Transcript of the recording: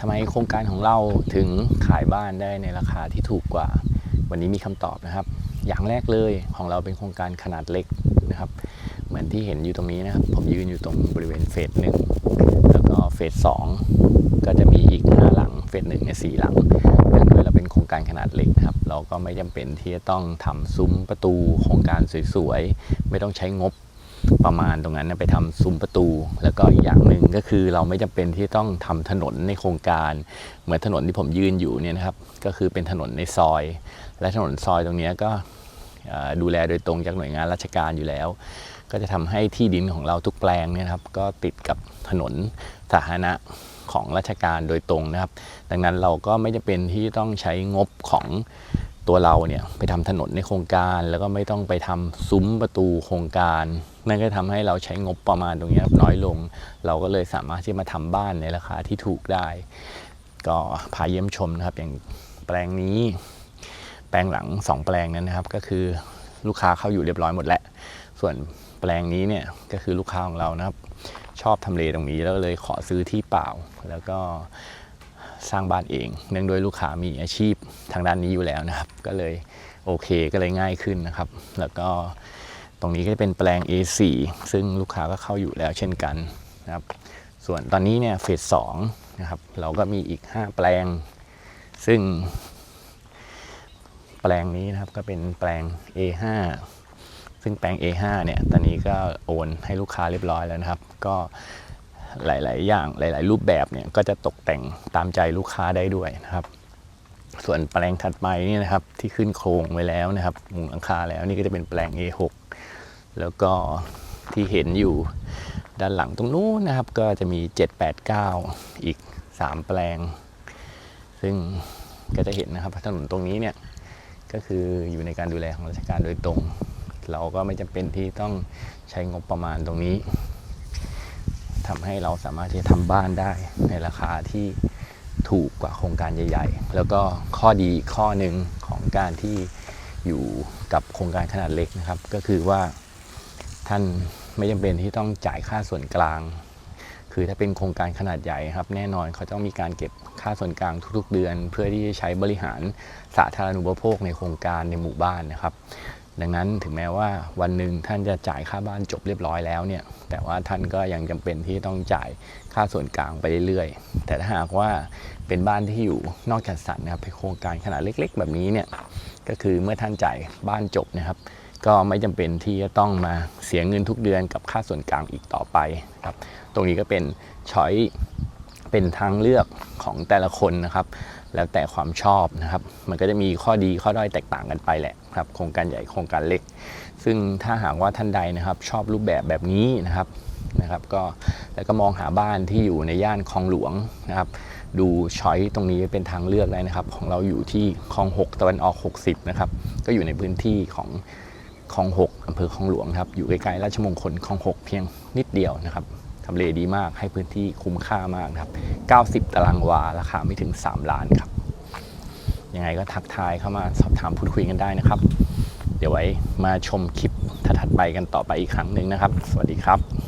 ทำไมโครงการของเราถึงขายบ้านได้ในราคาที่ถูกกว่า วันนี้มีคำตอบนะครับ อย่างแรกเลยของเราเป็นโครงการขนาดเล็กนะครับ เหมือนที่เห็นอยู่ตรงนี้นะครับ ผมยืนอยู่ตรงบริเวณเฟสหนึ่งแล้วก็เฟสสองก็จะมีอีกห้าหลังเฟสหนึ่งเนี่ยสี่หลังเนื่องด้วยเราเป็นโครงการขนาดเล็กนะครับ เราก็ไม่จำเป็นที่จะต้องทำซุ้มประตูโครงการสวยๆไม่ต้องใช้งบประมาณตรงนั้นไปทำซุ้มประตู แล้วก็อีกอย่าง ก็คือเราไม่จำเป็นที่ต้องทำถนนในโครงการ เหมือนถนนที่ผมยืนอยู่เนี่ยนะครับ ก็คือเป็นถนนในซอย และถนนซอยตรงนี้ก็ดูแลโดยตรงจากหน่วยงานราชการอยู่แล้ว ก็จะทำให้ที่ดินของเราทุกแปลงเนี่ยครับ ก็ติดกับถนนสาธารณะของราชการโดยตรงนะครับ ดังนั้นเราก็ไม่จำเป็นที่ต้องใช้งบของ ตัวเราเนี่ยไปทำถนนในโครงการ แล้วก็ไม่ต้องไปทำซุ้มประตูโครงการ นั่นก็ทำให้เราใช้งบประมาณตรงนี้น้อยลง เราก็เลยสามารถที่มาทำบ้านในราคาที่ถูกได้ ก็พาเยี่ยมชมนะครับ อย่างแปลงนี้ แปลงหลังสองแปลงนั้นนะครับ ก็คือลูกค้าเข้าอยู่เรียบร้อยหมดแล้ว ส่วนแปลงนี้เนี่ยก็คือลูกค้าของเรานะครับ ชอบทำเลตรงนี้แล้วก็เลยขอซื้อที่เปล่า แล้วก็ สร้างบ้านเอง เนื่องด้วยลูกค้ามีอาชีพทางด้านนี้อยู่แล้วนะครับ ก็เลยโอเคก็เลยง่ายขึ้นนะครับ แล้วก็ตรงนี้ก็จะเป็นแปลง A4 ซึ่งลูกค้าก็เข้าอยู่แล้วเช่นกันนะครับ ส่วนตอนนี้เนี่ยเฟสสองนะครับเราก็มีอีก 5 แปลง ซึ่ง แปลงนี้นะครับก็เป็นแปลง A5 ซึ่งแปลง A5 เนี่ยตอนนี้ก็โอนให้ลูกค้าเรียบร้อยแล้วนะครับ ก็ หลาย ๆ อย่างหลาย ๆ รูปแบบเนี่ยก็จะตกแต่งตามใจลูกค้าได้ด้วยนะครับ ส่วนแปลงถัดไปนี่นะครับที่ขึ้นโครงไว้แล้วนะครับมุงหลังคาแล้วนี่ก็จะเป็นแปลง A6 แล้วก็ที่เห็นอยู่ด้านหลังตรงนู้นนะครับ ก็จะมี 789 อีก 3 แปลง ซึ่งก็จะเห็นนะครับถนนตรงนี้เนี่ยก็คืออยู่ในการดูแลของราชการโดยตรง เราก็ไม่จำเป็นที่ต้องใช้งบประมาณตรงนี้ ทำให้เราสามารถที่จะทำบ้านได้ในราคาที่ถูกกว่าโครงการใหญ่ ๆ แล้วก็ข้อดีอีกข้อหนึ่งของการที่อยู่กับโครงการขนาดเล็กนะครับ ก็คือว่าท่านไม่จำเป็นที่ต้องจ่ายค่าส่วนกลาง คือถ้าเป็นโครงการขนาดใหญ่ครับ แน่นอนเขาต้องมีการเก็บค่าส่วนกลางทุกๆเดือน เพื่อที่จะใช้บริหารสาธารณูปโภคในโครงการในหมู่บ้านนะครับ ดังนั้นถึงแม้ว่าวันหนึ่งท่านจะจ่ายค่าบ้านจบเรียบร้อยแล้วเนี่ย แต่ว่าท่านก็ยังจำเป็นที่ต้องจ่ายค่าส่วนกลางไปเรื่อยๆ แต่ถ้าหากว่าเป็นบ้านที่อยู่นอกจัดสรรนะครับเป็นโครงการขนาดเล็ก ๆ แบบนี้เนี่ย ก็คือเมื่อท่านจ่ายบ้านจบนะครับ ก็ไม่จำเป็นที่จะต้องมาเสียเงินทุกเดือนกับค่าส่วนกลางอีกต่อไปครับ ตรงนี้ก็เป็นช้อย เป็นทางเลือกของแต่ละคนนะครับ แล้วแต่ความชอบนะครับ มันก็จะมีข้อดีข้อด้อยแตกต่างกันไปแหละครับโครงการใหญ่โครงการเล็ก ซึ่งถ้าหากว่าท่านใดนะครับชอบรูปแบบแบบนี้นะครับนะครับก็แล้วก็มองหาบ้านที่อยู่ในย่านคลองหลวงนะครับ ดูช้อยตรงนี้เป็นทางเลือกได้นะครับ ของเราอยู่ที่คลอง 6 ตะวันออก 60 นะครับ ก็อยู่ในพื้นที่ของคลอง 6อำเภอคลองหลวงครับ อยู่ใกล้ๆราชมงคลคลอง 6 เพียงนิดเดียวนะครับ ทำเลดีมากให้พื้นที่คุ้มค่ามากครับ 90 ตารางวา ราคาไม่ถึง 3 ล้านครับ ยังไงก็ทักทายเข้ามาสอบถามพูดคุยกันได้นะครับ เดี๋ยวไว้มาชมคลิปถัดๆไปกันต่อไปอีกครั้งหนึ่งนะครับ สวัสดีครับ